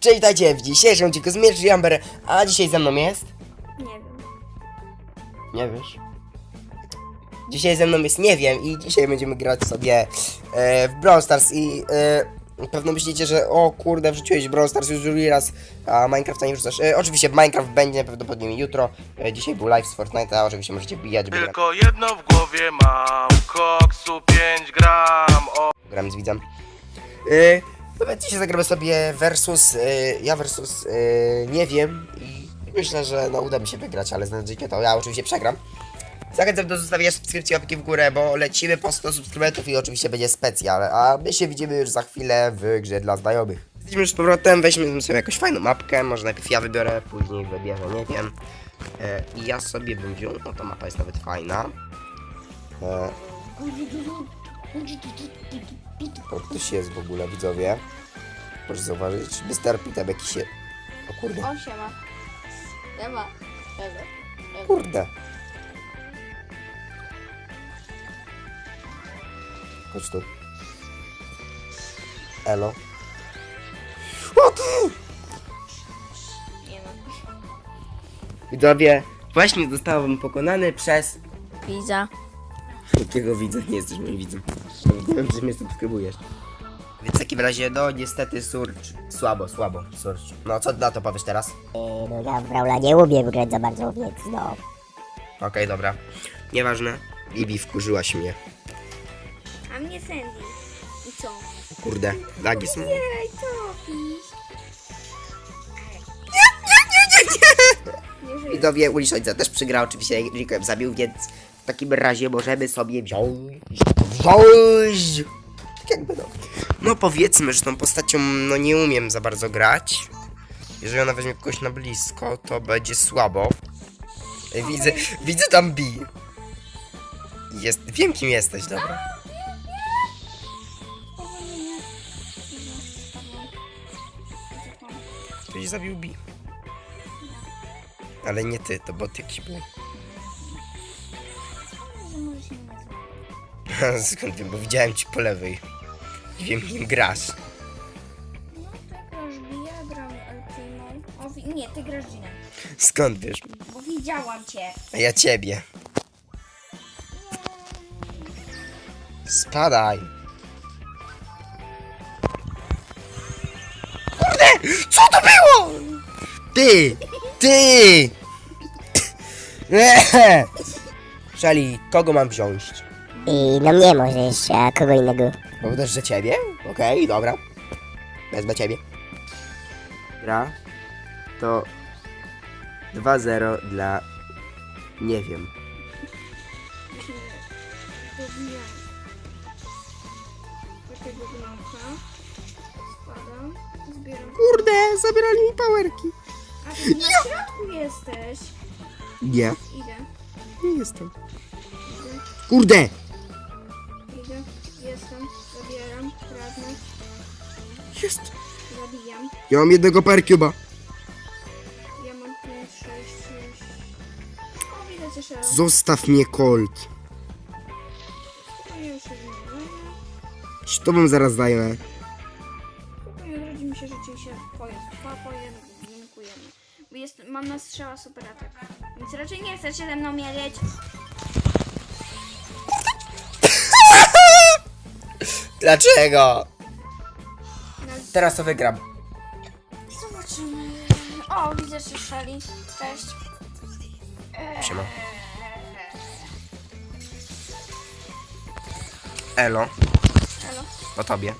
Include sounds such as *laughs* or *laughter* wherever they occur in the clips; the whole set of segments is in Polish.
Cześć, witajcie w dzisiejszym odcinku z Jamber, a dzisiaj ze mną jest... Nie wiem. Nie wiesz? Dzisiaj ze mną jest nie wiem i dzisiaj będziemy grać sobie e, w Brawl Stars i e, pewno myślicie, że o kurde, wrzuciłeś Brawl Stars już drugi raz, a Minecrafta nie wrzucasz. E, oczywiście Minecraft będzie prawdopodobnie jutro, e, dzisiaj był live z Fortnite'a, oczywiście możecie bijać, bo gram, Tylko jedno w głowie mam, koksu 5 gram, o gram z widzem. E, no więc dzisiaj zagramy sobie versus, e, ja versus e, nie wiem i myślę, że no uda mi się wygrać, ale znajdziecie to, ja oczywiście przegram. Zachęcam do zostawienia subskrypcji, łapki w górę, bo lecimy po 100 subskrybentów i oczywiście będzie specjal, a my się widzimy już za chwilę w grze dla znajomych. Jesteśmy już z powrotem, weźmy sobie jakąś fajną mapkę, może najpierw ja wybiorę, później wybierze, nie wiem. E, I ja sobie bym wziął, no ta mapa jest nawet fajna. E, o, ktoś jest w ogóle, widzowie. Proszę zauważyć, Mr. Pitem jakiś się... O kurde, O, siema. Siema. Siema. kurde. Chodź tu. Elo. O ty! Nie ma. Widzowie, właśnie zostałem pokonany przez... Pizza. Jakiego widza? Nie jesteś moim widzem. Nie wiem, czy mnie subskrybujesz. Więc w takim razie, no niestety Surge. Słabo, słabo, Surge. No co na to powiesz teraz? E, No ja w Brawla nie umiem grać za bardzo, więc no. Okej, dobra. Nieważne. Bibi wkurzyłaś mnie. A mnie Sandy. I co? Kurde, lagi są. Ej, topisz. Nie żyję. Widzowie Uliszońca też przegrał, oczywiście Rico zabił, więc takim razie możemy sobie wziąć... Wziąć! Tak jakby no. No powiedzmy, że tą postacią no nie umiem za bardzo grać. Jeżeli ona weźmie kogoś na blisko, to będzie słabo. Ej, Widzę, widzę tam B. Jest, wiem kim jesteś, dobra. Ktoś zabił B. Ale nie ty, to bot jakiś był. Skąd wiem, bo widziałem ci po lewej. I wiem kim grasz. No, grasz Bia, gram Primo. O, wi- nie, ty grasz Gina. Skąd wiesz? Bo widziałam cię. A ja ciebie. Spadaj. Kurde! Co to było? Ty! Ty! *laughs* Szali, kogo mam wziąć? I no mnie możesz, a kogo innego. Bo też, że ciebie? Okej, dobra. Wezmę ciebie. Gra to 2-0 dla... nie wiem. Dobijam. Takiego gnata. Spadam. Zbieram. Kurde, zabierali mi powerki. A ty na środku jesteś. Nie, Idę. nie jestem. Kurde! Zabieram. Kradnę. Jest. Zabijam. Ja mam jednego percuba. Ja mam 5, 6, 6. O, widzę szelo. Zostaw mnie, Colt. Już. Z tobą zaraz zajmę. Spokojnie odrodzi mi się i się pojem. Pojem. Dziękujemy. Bo jest, mam na strzała super atak. Więc raczej nie chcę się ze mną mierzyć. Dlaczego? No, Teraz to wygram. zobaczymy. O, widzę cię Shelly. Cześć. Siema. Elo, Halo. po tobie.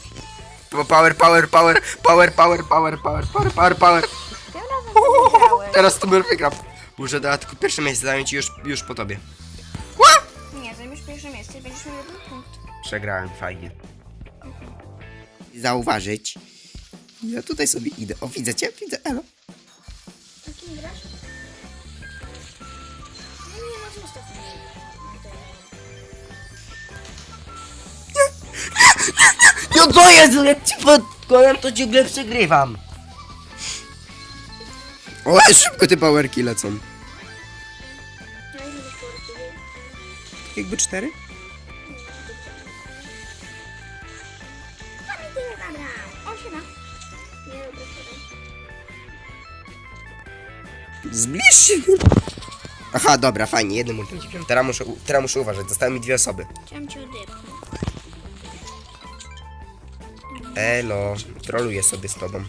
Bo power, power, power, power, power, power, power, power, power, power. Tym razem to wygrałem. Teraz to wygram. Muszę dać tylko pierwsze miejsce zająć i już, już po tobie. Nie, zajmiesz pierwsze miejsce i będziesz miał jeden punkt. Przegrałem fajnie. Zauważyć. Ja tutaj sobie idę. O, widzę cię, widzę, elo. A kim grasz? No nie, no zostaw mnie. No to jest, jak ci podkładam, to ciągle przegrywam. O, szybko te powerki lecą. Sportu. Jakby cztery? Zbliż się. Aha, dobra, fajnie, ci wziąłem. Teraz muszę, teraz muszę uważać, zostały mi dwie osoby. Chciałem cię odepchnąć. Elo, troluję sobie z tobą.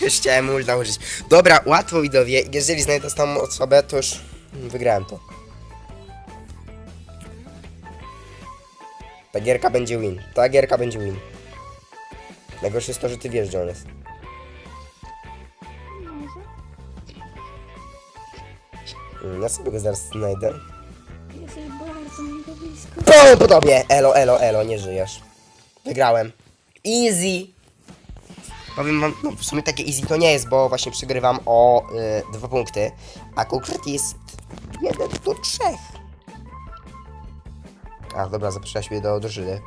Już chciałem ulta użyć. Dobra, łatwo widowie, jeżeli znajdę tą osobę, to już wygrałem to. Ta gierka będzie win. Ta gierka będzie win. Najgorsze jest to, że ty wiesz, gdzie on jest. Ja sobie go zaraz znajdę. Jesteś bardzo mojego blisko. Pum, po tobie! Elo, elo, elo, nie żyjesz. Wygrałem. Easy! Powiem wam, no w sumie takie easy to nie jest, bo właśnie przegrywam o y, dwa punkty, a konkret jest jeden do trzech. A, dobra, zaprosiłaś mnie do drużyny,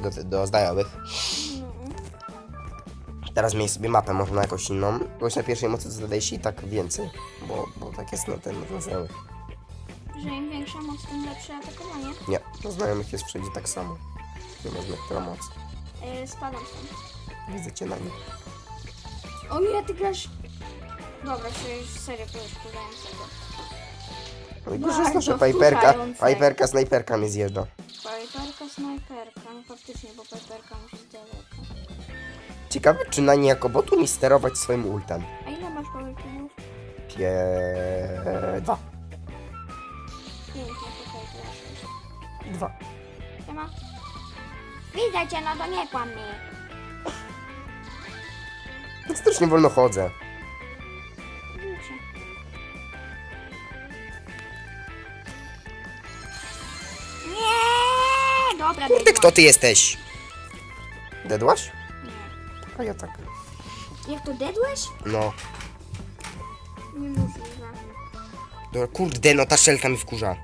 do, do, do znajomych. No. Teraz zmień sobie mapę, może na jakąś inną. Byłeś na pierwszej mocy, to zadajesz i tak więcej, bo, bo tak jest na ten, na znajomych. Że im większa moc, tym lepsze atakowanie. Nie, na znajomych jest wszędzie tak samo. Nie można, która moc. Yy, spadam stąd. Widzę cię na nim. O nie, ty grasz... Dobra, przecież serio kogoś wkurzającego. Najgorsze jest to, Bardzo że Piperka, wkurzające. Piperka snajperka mnie zjeżdża. Piperka, snajperka. No faktycznie, bo Piperka musi z daleka. Ciekawe, czy na nie jako botu mi sterować swoim ultem. A ile masz powerpunów? Pie... Dwa. Pięknie, to ja sześć. Dwa. Widzę cię, no to nie kłam mnie. Tak strasznie wolno chodzę. Widzę. Nie, dobra, Kurde, kto ty jesteś? Dedłaś? Nie. A ja tak. Jak to dedłeś? No. Niemożliwe. Dobra, kurde, no ta szelka mi wkurza.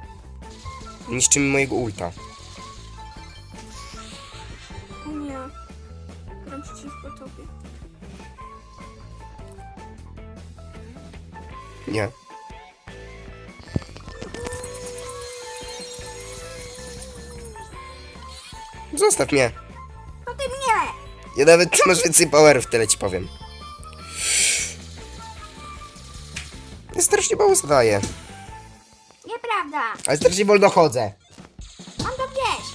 Niszczy mi mojego ulta. O nie. Gram przeciwko tobie. Nie. Zostaw mnie. Ja nawet ty masz więcej powerów, tyle ci powiem. Ja strasznie mało zadaję, Nieprawda! ale strasznie wolno chodzę. Mam to gdzieś!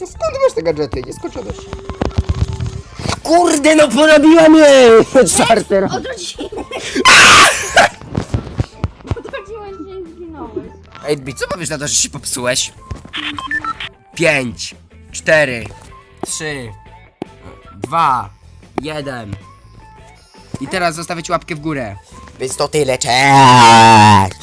No skąd masz te gadżety? Nie skończyłeś. Kurde, no porobiła mnie! Czarter. Odrodziłeś! *laughs* Odrodziłeś się i zginąłeś. Ej, co powiesz na to, że się popsułeś? Pięć, cztery, trzy, dwa, jeden. I teraz zostawić łapkę w górę. Więc to tyle, cześć!